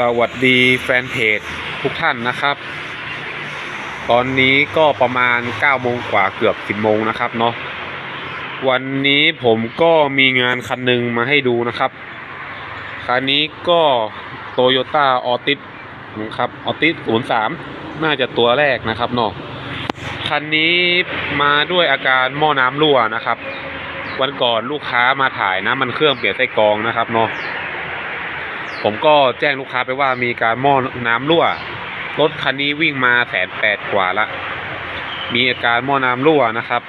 สวัสดีแฟนเพจทุกท่านนะครับ ตอนนี้ก็ประมาณ9โมงกว่าเกือบ 10โมงนะครับเนาะวันนี้ผมก็มีงานคันหนึ่งมาให้ดูนะครับ คันนี้ก็โตโยต้าออติสนะครับออติส03 น่าจะตัวแรกนะครับเนาะคันนี้มาด้วยอาการหม้อน้ำรั่วนะครับ วันก่อนลูกค้ามาถ่ายนะมันเครื่องเปลี่ยนไส้กรองนะครับเนาะ ผมก็แจ้งลูกค้าไปว่ามีการหม้อน้ำรั่ว รถคันนี้วิ่งมาแสนแปดกว่าละ มีอาการหม้อน้ำรั่วนะครับ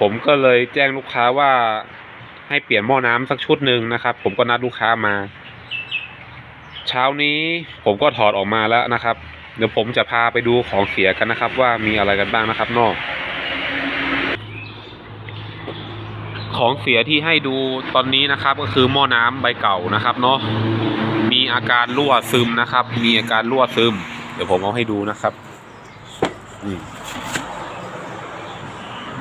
ผมก็เลยแจ้งลูกค้าว่าให้เปลี่ยนหม้อน้ำสักชุดหนึ่งนะครับ ผมก็นัดลูกค้ามา เช้านี้ผมก็ถอดออกมาแล้วนะครับ เดี๋ยวผมจะพาไปดูของเสียกันนะครับ ว่ามีอะไรกันบ้างนะครับนอก ของเสียที่ให้ดูตอนนี้นะครับ ก็คือหม้อน้ำใบเก่านะครับเนาะมีอาการรั่วซึมนะครับ มีอาการรั่วซึม เดี๋ยวผมเอาให้ดูนะครับ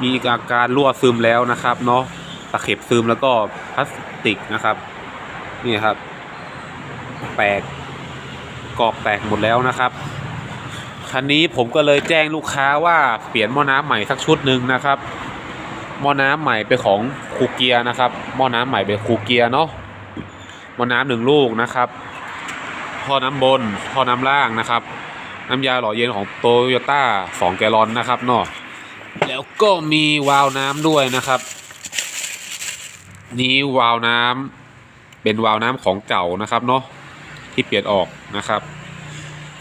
มีอาการรั่วซึมแล้วนะครับเนาะตะเข็บซึมแล้วก็พลาสติกนะครับ นี่ครับแตกกรอบแตกหมดแล้วนะครับคันนี้ผมก็เลยแจ้งลูกค้าว่าเปลี่ยนหม้อน้ำใหม่สักชุดหนึ่งนะครับ หม้อน้ำใหม่เป็นของคูเกียนะครับหม้อน้ำใหม่เป็นคูเกียเนาะหม้อน้ำหนึ่งลูกนะครับท่อน้ำบนท่อน้ำล่างนะครับ น้ำยาหล่อเย็นของโตโยต้าสองแกลลอนนะครับเนาะแล้วก็มีวาล์วน้ำด้วยนะครับ นี้วาล์วน้ำเป็นวาล์วน้ำของเก่านะครับเนาะที่เปลี่ยนออกนะครับ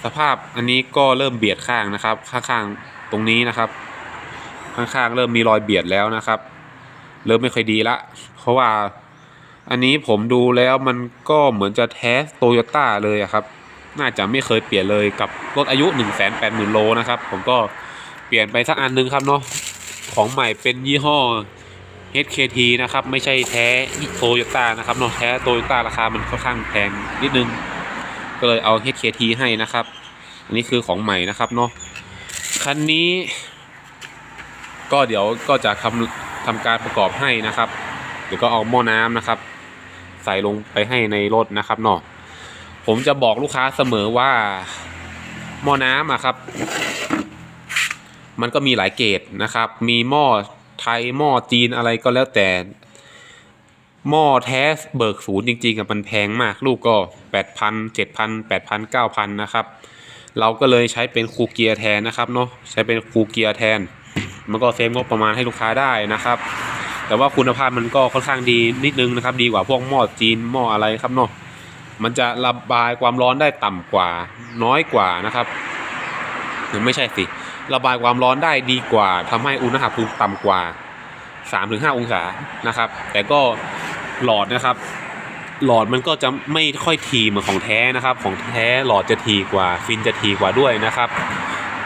สภาพอันนี้ก็เริ่มเบียดข้างนะครับ ข้างๆตรงนี้นะครับ ข้างๆเริ่มมีรอยเบียดแล้วนะครับ เริ่มไม่ค่อยดีละ เพราะว่าอันนี้ผมดูแล้วมันก็เหมือนจะแท้โตโยต้าเลยครับ น่าจะไม่เคยเปลี่ยนเลยกับรถอายุ 1 8 0 0 0 0 โลนะครับ ผมก็เปลี่ยนไปสักอันนึงครับเนาะของใหม่เป็นยี่ห้อ HKT นะครับ ไม่ใช่แท้โตโยต้านะครับเนาะแท้โตโยต้าราคามันค่อนข้างแพงนิดนึง ก็เลยเอา HKT ให้นะครับ อันนี้คือของใหม่นะครับเนาะคันนี้ ก็เดี๋ยวก็จะทำทำการประกอบให้นะครับ เดี๋ยวก็เอาหม้อน้ำนะครับ ใส่ลงไปให้ในรถนะครับเนาะผมจะบอกลูกค้าเสมอว่าหม้อน้ำอะครับ มันก็มีหลายเกรดนะครับ มีหม้อไทยหม้อจีนอะไรก็แล้วแต่หม้อแท้เบิกศูนย์จริงๆกับมันแพงมาก ลูกก็แปดพันเจ็ดพันแปดพันเก้าพันนะครับ เราก็เลยใช้เป็นคูเกียร์แทนนะครับเนาะใช้เป็นคูเกียร์แทน มันก็เซฟงบประมาณให้ลูกค้าได้นะครับ แต่ว่าคุณภาพมันก็ค่อนข้างดีนิดนึงนะครับ ดีกว่าพวกหม้อจีนหม้ออะไรครับเนาะมันจะระบายความร้อนได้ต่ำกว่าน้อยกว่านะครับหรือไม่ใช่สิระบายความร้อนได้ดีกว่าทำให้อุณหภูมิต่ำกว่า 3-5 องศานะครับ แต่ก็หลอดนะครับ หลอดมันก็จะไม่ค่อยทีเหมือนของแท้นะครับ ของแท้หลอดจะทีกว่า ฟินจะทีกว่าด้วยนะครับ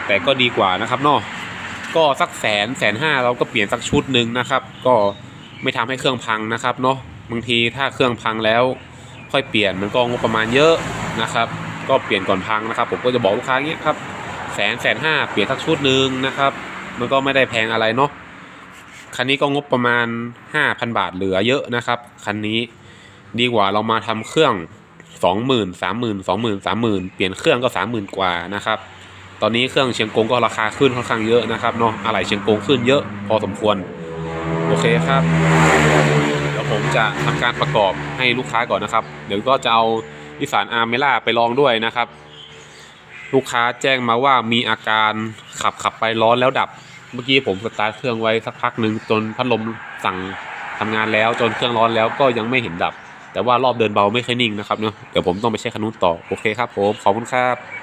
แต่ก็ดีกว่านะครับเนาะ ก็สักแสนแสนห้าเราก็เปลี่ยนสักชุดหนึ่งนะครับ ก็ไม่ทำให้เครื่องพังนะครับเนาะบางทีถ้าเครื่องพังแล้ว ค่อยเปลี่ยนมันก็งบประมาณเยอะนะครับ ก็เปลี่ยนก่อนพังนะครับ ผมก็จะบอกลูกค้าอย่างเงี้ยครับแสนแสนห้าเปลี่ยนสักชุดหนึ่งนะครับ มันก็ไม่ได้แพงอะไรเนาะคันนี้ก็งบประมาณ 5,000 บาทเหลือเยอะนะครับคันนี้ดีกว่าเรามาทำเครื่อง 20,000 30,000 20,000 30,000 เปลี่ยนเครื่องก็ 30,000 กว่านะครับ ตอนนี้เครื่องเชียงกงก็ราคาขึ้นค่อนข้างเยอะนะครับเนาะอะไหล่เชียงกงขึ้นเยอะพอสมควร โอเคครับเดี๋ยวผมจะทำการประกอบให้ลูกค้าก่อนนะครับ เดี๋ยวก็จะเอานิสสันอาร์เมล่าไปลองด้วยนะครับ ลูกค้าแจ้งมาว่ามีอาการขับขับไปร้อนแล้วดับ เมื่อกี้ผมสตาร์ทเครื่องไว้สักพักหนึ่งจนพัดลมสั่งทำงานแล้วจนเครื่องร้อนแล้วก็ยังไม่เห็นดับ แต่ว่ารอบเดินเบาไม่ค่อยนิ่งนะครับเนาะเดี๋ยวผมต้องไปเช็คคันนู้นต่อโอเคครับผมขอบคุณครับ